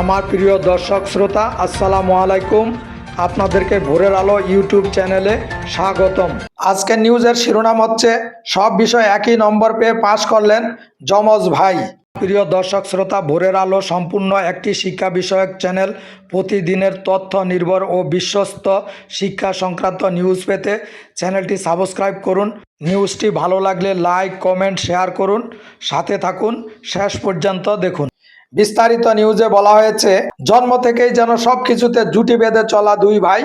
আমার প্রিয় দর্শক শ্রোতা, আসসালামু আলাইকুম। আপনাদেরকে ভোরের আলো ইউটিউব চ্যানেলে স্বাগতম। আজকের নিউজের শিরোনাম হচ্ছে, সব বিষয় একই নম্বর পেয়ে পাশ করলেন যমজ ভাই। প্রিয় দর্শক শ্রোতা, ভোরের আলো সম্পূর্ণ একটি শিক্ষা বিষয়ক চ্যানেল। প্রতিদিনের তথ্য নির্ভর ও বিশ্বস্ত শিক্ষা সংক্রান্ত নিউজ পেতে চ্যানেলটি সাবস্ক্রাইব করুন। নিউজটি ভালো লাগলে লাইক, কমেন্ট, শেয়ার করুন। সাথে থাকুন। শেষ পর্যন্ত দেখুন। বিস্তারিত নিউজে বলা হয়েছে, জন্ম থেকেই যেন সব কিছুতে জুটি বেঁধে চলা দুই ভাই,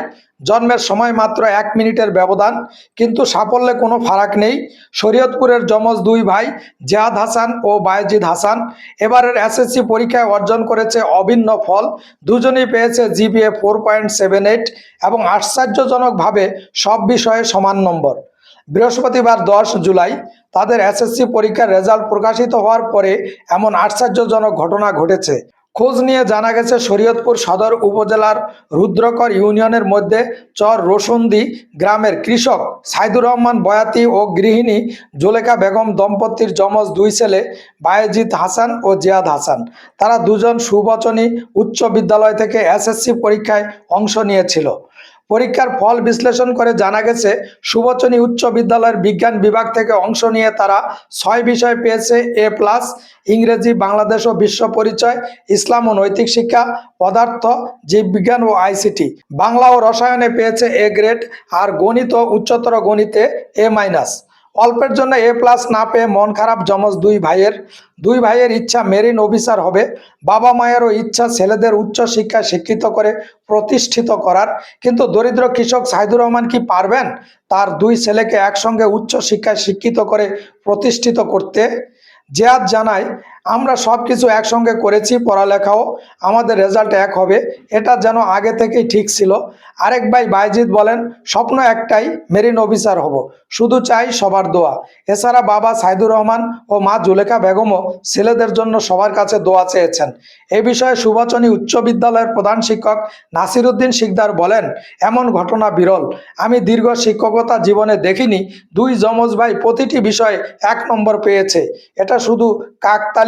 জন্মের সময় মাত্র এক মিনিটের ব্যবধান, কিন্তু সাফল্যে কোনো ফারাক নেই। শরীয়তপুরের যমজ দুই ভাই, জিয়াদ হাসান ও বায়েজিদ হাসান, এবারের এসএসসি পরীক্ষায় অর্জন করেছে অভিন্ন ফল। দুজনেই পেয়েছে GPA four point seven eight এবং আশ্চর্যজনকভাবে সব বিষয়ে সমান নম্বর। বৃহস্পতিবার দশ জুলাই তাদের এসএসসি পরীক্ষার রেজাল্ট প্রকাশিত হওয়ার পরে এমন আশ্চর্যজনক ঘটনা ঘটেছে। খোঁজ নিয়ে জানা গেছে, শরীয়তপুর সদর উপজেলার রুদ্রকর ইউনিয়নের মধ্যে চর রোশন্দি গ্রামের কৃষক সাইদুর রহমান বয়াতি ও গৃহিণী জোলেখা বেগম দম্পতির যমজ দুই ছেলে বায়েজিৎ হাসান ও জিয়াদ হাসান। তারা দুজন সুবচনী উচ্চ বিদ্যালয় থেকে এসএসসি পরীক্ষায় অংশ নিয়েছিল। পরীক্ষার ফল বিশ্লেষণ করে জানা গেছে, সুবচনী উচ্চ বিদ্যালয়ের বিজ্ঞান বিভাগ থেকে অংশ নিয়ে তারা ছয় বিষয় পেয়েছে, এ প্লাস, ইংরেজি, বাংলাদেশ ও বিশ্ব পরিচয়, ইসলাম ও নৈতিক শিক্ষা, পদার্থ, জীববিজ্ঞান ও আইসিটি। বাংলা ও রসায়নে পেয়েছে এ গ্রেড, আর গণিত ও উচ্চতর গণিতে এ মাইনাস। অল্পের জন্য এ প্লাস না পেয়ে মন খারাপ জমজ দুই ভাইয়ের দুই ভাইয়ের ইচ্ছা মেরিন অফিসার হবে। বাবা মায়েরও ইচ্ছা ছেলেদের উচ্চ শিক্ষা শিক্ষিত করে প্রতিষ্ঠিত করার। কিন্তু দরিদ্র কৃষক সাইদুর রহমান কি পারবেন? তার দুই ছেলেকে একসঙ্গে উচ্চ শিক্ষায় শিক্ষিত করে প্রতিষ্ঠিত করতে। জেয়াদ জানায় আমরা সব কিছু একসঙ্গে করেছি পড়ালেখাও, আমাদের রেজাল্ট এক হবে। এটা যেন আগে থেকেই ঠিক ছিল। আরেক ভাই বাইজিৎ বলেন, স্বপ্ন একটাই, মেরিন অফিসার হব। শুধু চাই সবার দোয়া। এছাড়া বাবা সাইদুর রহমান ও মা জুলেখা বেগমও ছেলেদের জন্য সবার কাছে দোয়া চেয়েছেন। এ বিষয়ে সুবাচনী উচ্চ বিদ্যালয়ের প্রধান শিক্ষক নাসিরুদ্দিন শিকদার বলেন, এমন ঘটনা বিরল। আমি দীর্ঘ শিক্ষকতা জীবনে দেখিনি। দুই যমজ ভাই প্রতিটি বিষয়ে এক নম্বর পেয়েছে। এটা শুধু